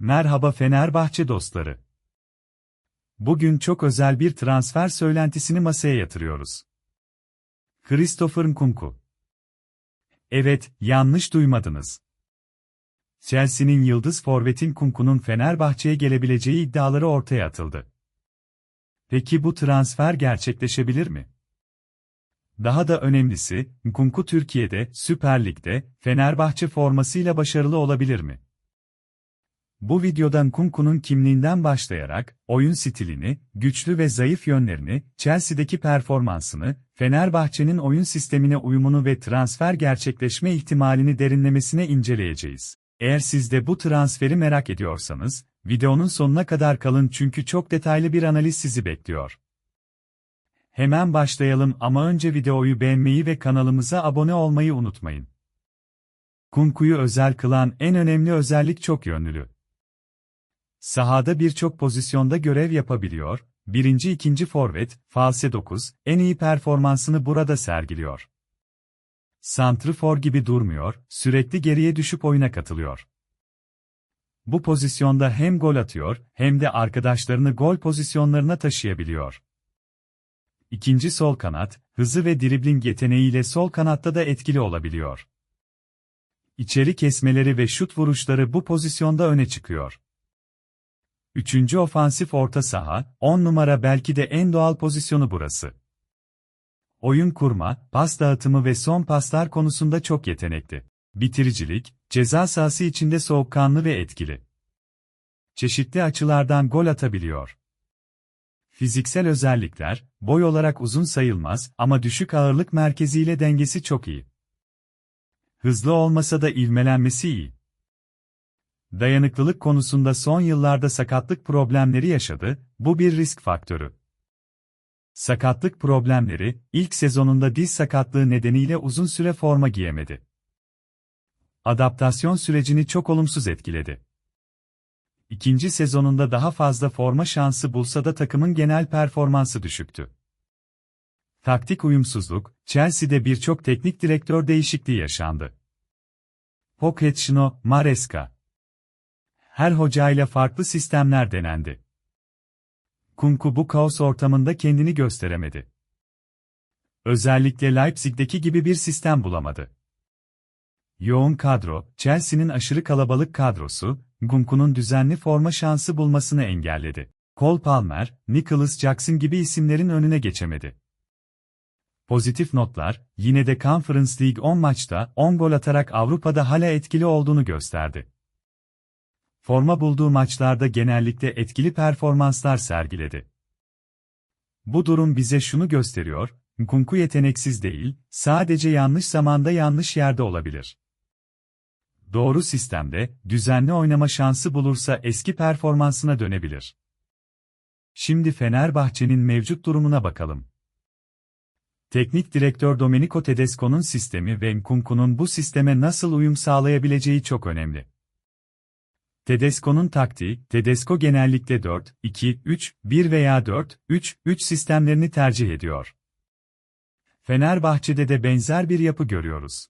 Merhaba Fenerbahçe dostları. Bugün çok özel bir transfer söylentisini masaya yatırıyoruz. Christopher Nkunku. Evet, yanlış duymadınız. Chelsea'nin yıldız forvetin Nkunku'nun Fenerbahçe'ye gelebileceği iddiaları ortaya atıldı. Peki bu transfer gerçekleşebilir mi? Daha da önemlisi, Nkunku Türkiye'de, Süper Lig'de, Fenerbahçe formasıyla başarılı olabilir mi? Bu videodan Kunku'nun kimliğinden başlayarak, oyun stilini, güçlü ve zayıf yönlerini, Chelsea'deki performansını, Fenerbahçe'nin oyun sistemine uyumunu ve transfer gerçekleşme ihtimalini derinlemesine inceleyeceğiz. Eğer siz de bu transferi merak ediyorsanız, videonun sonuna kadar kalın çünkü çok detaylı bir analiz sizi bekliyor. Hemen başlayalım ama önce videoyu beğenmeyi ve kanalımıza abone olmayı unutmayın. Kunku'yu özel kılan en önemli özellik çok yönlülü. Sahada birçok pozisyonda görev yapabiliyor, birinci ikinci forvet, false 9, en iyi performansını burada sergiliyor. Santrfor gibi durmuyor, sürekli geriye düşüp oyuna katılıyor. Bu pozisyonda hem gol atıyor, hem de arkadaşlarını gol pozisyonlarına taşıyabiliyor. İkinci sol kanat, hızı ve dribling yeteneğiyle sol kanatta da etkili olabiliyor. İçeri kesmeleri ve şut vuruşları bu pozisyonda öne çıkıyor. Üçüncü ofansif orta saha, 10 numara belki de en doğal pozisyonu burası. Oyun kurma, pas dağıtımı ve son paslar konusunda çok yetenekli. Bitiricilik, ceza sahası içinde soğukkanlı ve etkili. Çeşitli açılardan gol atabiliyor. Fiziksel özellikler, boy olarak uzun sayılmaz ama düşük ağırlık merkeziyle dengesi çok iyi. Hızlı olmasa da ivmelenmesi iyi. Dayanıklılık konusunda son yıllarda sakatlık problemleri yaşadı, bu bir risk faktörü. Sakatlık problemleri, ilk sezonunda diz sakatlığı nedeniyle uzun süre forma giyemedi. Adaptasyon sürecini çok olumsuz etkiledi. İkinci sezonunda daha fazla forma şansı bulsa da takımın genel performansı düşüktü. Taktik uyumsuzluk, Chelsea'de birçok teknik direktör değişikliği yaşandı. Pochettino, Maresca, her hocayla farklı sistemler denendi. Kunku bu kaos ortamında kendini gösteremedi. Özellikle Leipzig'deki gibi bir sistem bulamadı. Yoğun kadro, Chelsea'nin aşırı kalabalık kadrosu, Kunku'nun düzenli forma şansı bulmasını engelledi. Cole Palmer, Nicholas Jackson gibi isimlerin önüne geçemedi. Pozitif notlar, yine de Conference League 10 maçta 10 gol atarak Avrupa'da hala etkili olduğunu gösterdi forma bulduğu maçlarda genellikle etkili performanslar sergiledi. Bu durum bize şunu gösteriyor, Nkunku yeteneksiz değil, sadece yanlış zamanda yanlış yerde olabilir. Doğru sistemde, düzenli oynama şansı bulursa eski performansına dönebilir. Şimdi Fenerbahçe'nin mevcut durumuna bakalım. Teknik direktör Domenico Tedesco'nun sistemi ve Nkunku'nun bu sisteme nasıl uyum sağlayabileceği çok önemli. Tedesco'nun taktiği, Tedesco genellikle 4, 2, 3, 1 veya 4, 3, 3 sistemlerini tercih ediyor. Fenerbahçe'de de benzer bir yapı görüyoruz.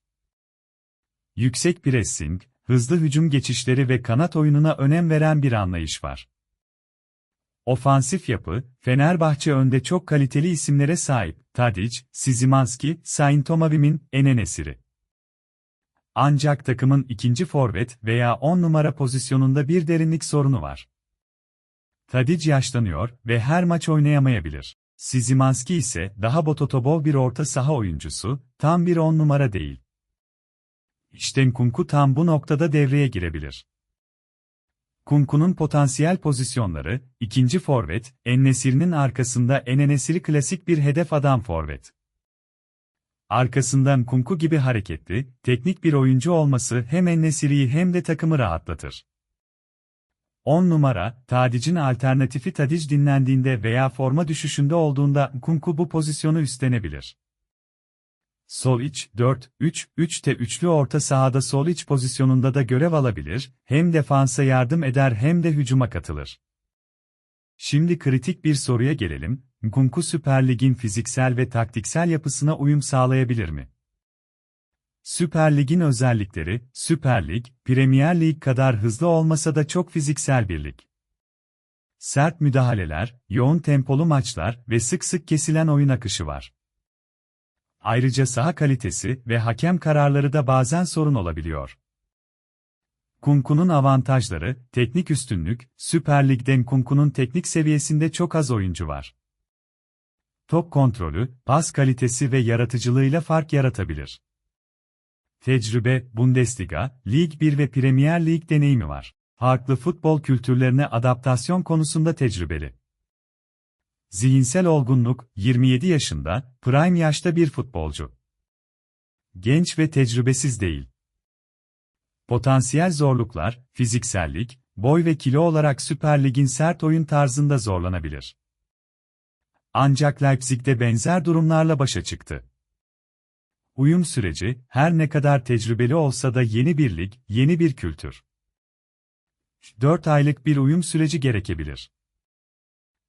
Yüksek pressing, hızlı hücum geçişleri ve kanat oyununa önem veren bir anlayış var. Ofansif yapı, Fenerbahçe önde çok kaliteli isimlere sahip, Tadic, Sizimanski, Saint-Tomavim'in, Enenesiri. Ancak takımın ikinci forvet veya 10 numara pozisyonunda bir derinlik sorunu var. Tadic yaşlanıyor ve her maç oynayamayabilir. Sizimanski ise daha bototobov bir orta saha oyuncusu, tam bir 10 numara değil. İşte Kunku tam bu noktada devreye girebilir. Kunku'nun potansiyel pozisyonları, ikinci forvet, Ennesir'in arkasında Enenesiri klasik bir hedef adam forvet. Arkasından Kunku gibi hareketli, teknik bir oyuncu olması hem Ennesiri'yi hem de takımı rahatlatır. 10 numara, Tadic'in alternatifi Tadic dinlendiğinde veya forma düşüşünde olduğunda Kunku bu pozisyonu üstlenebilir. Sol iç, 4-3-3'te üçlü orta sahada sol iç pozisyonunda da görev alabilir, hem defansa yardım eder hem de hücuma katılır. Şimdi kritik bir soruya gelelim, Nkunku Süper Lig'in fiziksel ve taktiksel yapısına uyum sağlayabilir mi? Süper Lig'in özellikleri, Süper Lig, Premier Lig kadar hızlı olmasa da çok fiziksel bir lig. Sert müdahaleler, yoğun tempolu maçlar ve sık sık kesilen oyun akışı var. Ayrıca saha kalitesi ve hakem kararları da bazen sorun olabiliyor. Kunku'nun avantajları, teknik üstünlük, Süper Lig'den Kunku'nun teknik seviyesinde çok az oyuncu var. Top kontrolü, pas kalitesi ve yaratıcılığıyla fark yaratabilir. Tecrübe, Bundesliga, Lig 1 ve Premier Lig deneyimi var. Farklı futbol kültürlerine adaptasyon konusunda tecrübeli. Zihinsel olgunluk, 27 yaşında, prime yaşta bir futbolcu. Genç ve tecrübesiz değil. Potansiyel zorluklar, fiziksellik, boy ve kilo olarak Süper Lig'in sert oyun tarzında zorlanabilir. Ancak Leipzig'de benzer durumlarla başa çıktı. Uyum süreci, her ne kadar tecrübeli olsa da yeni bir lig, yeni bir kültür. 4 aylık bir uyum süreci gerekebilir.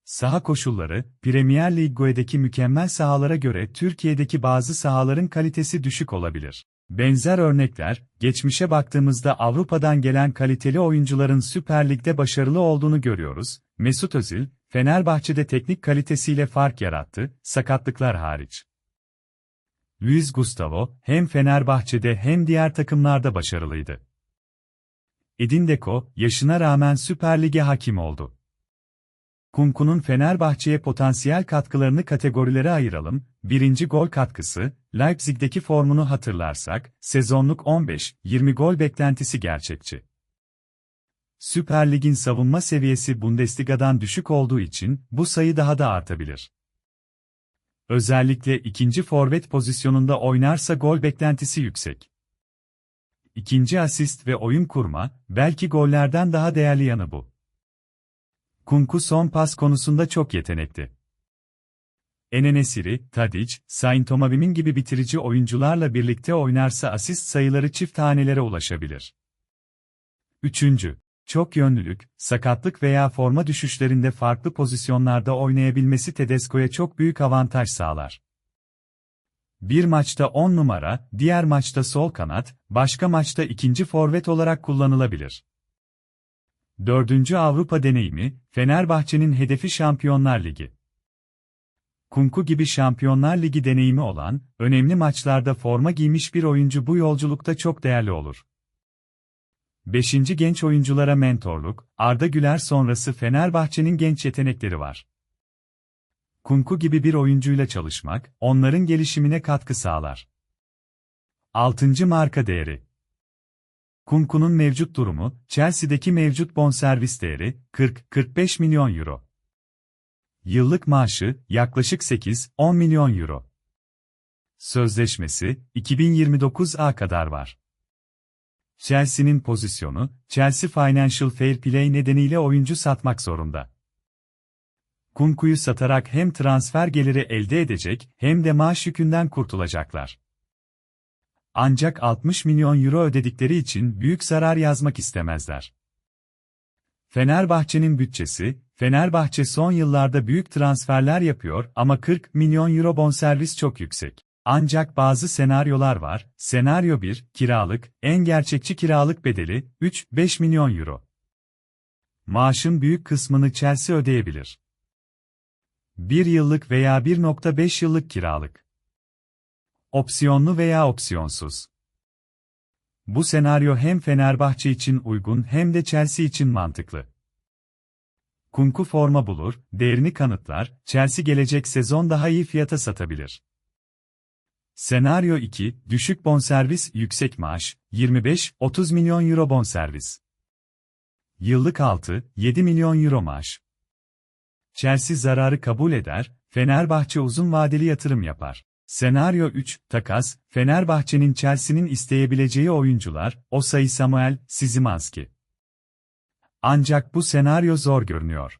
Saha koşulları, Premier Lig'deki mükemmel sahalara göre Türkiye'deki bazı sahaların kalitesi düşük olabilir. Benzer örnekler, geçmişe baktığımızda Avrupa'dan gelen kaliteli oyuncuların Süper Lig'de başarılı olduğunu görüyoruz. Mesut Özil, Fenerbahçe'de teknik kalitesiyle fark yarattı, sakatlıklar hariç. Luis Gustavo, hem Fenerbahçe'de hem diğer takımlarda başarılıydı. Edin Dzeko, yaşına rağmen Süper Lig'e hakim oldu. Kunku'nun Fenerbahçe'ye potansiyel katkılarını kategorilere ayıralım. Birinci gol katkısı, Leipzig'deki formunu hatırlarsak, sezonluk 15-20 gol beklentisi gerçekçi. Süper Lig'in savunma seviyesi Bundesliga'dan düşük olduğu için bu sayı daha da artabilir. Özellikle ikinci forvet pozisyonunda oynarsa gol beklentisi yüksek. İkinci asist ve oyun kurma, belki gollerden daha değerli yanı bu. Kunku son pas konusunda çok yetenekli. Enenesiri, Tadic, Saint Omavim'in gibi bitirici oyuncularla birlikte oynarsa asist sayıları çift tanelere ulaşabilir. Üçüncü, çok yönlülük, sakatlık veya forma düşüşlerinde farklı pozisyonlarda oynayabilmesi Tedesco'ya çok büyük avantaj sağlar. Bir maçta 10 numara, diğer maçta sol kanat, başka maçta ikinci forvet olarak kullanılabilir. Dördüncü Avrupa deneyimi, Fenerbahçe'nin hedefi Şampiyonlar Ligi. Kunku gibi Şampiyonlar Ligi deneyimi olan, önemli maçlarda forma giymiş bir oyuncu bu yolculukta çok değerli olur. Beşinci genç oyunculara mentorluk, Arda Güler sonrası Fenerbahçe'nin genç yetenekleri var. Kunku gibi bir oyuncuyla çalışmak, onların gelişimine katkı sağlar. Altıncı marka değeri Kunku'nun mevcut durumu, Chelsea'deki mevcut bonservis değeri, 40-45 milyon euro. Yıllık maaşı, yaklaşık 8-10 milyon euro. Sözleşmesi, 2029'a kadar var. Chelsea'nin pozisyonu, Chelsea Financial Fair Play nedeniyle oyuncu satmak zorunda. Kunku'yu satarak hem transfer geliri elde edecek, hem de maaş yükünden kurtulacaklar. Ancak 60 milyon euro ödedikleri için büyük zarar yazmak istemezler. Fenerbahçe'nin bütçesi, Fenerbahçe son yıllarda büyük transferler yapıyor ama 40 milyon euro bonservis çok yüksek. Ancak bazı senaryolar var. Senaryo 1, kiralık, en gerçekçi kiralık bedeli, 3-5 milyon euro. Maaşın büyük kısmını Chelsea ödeyebilir. 1 yıllık veya 1.5 yıllık kiralık. Opsiyonlu veya opsiyonsuz. Bu senaryo hem Fenerbahçe için uygun hem de Chelsea için mantıklı. Kunku forma bulur, değerini kanıtlar, Chelsea gelecek sezon daha iyi fiyata satabilir. Senaryo 2, düşük bonservis, yüksek maaş, 25-30 milyon euro bonservis. Yıllık 6-7 milyon euro maaş. Chelsea zararı kabul eder, Fenerbahçe uzun vadeli yatırım yapar. Senaryo 3, takas, Fenerbahçe'nin Chelsea'nin isteyebileceği oyuncular, Osayi Samuel, Sizimanski. Ancak bu senaryo zor görünüyor.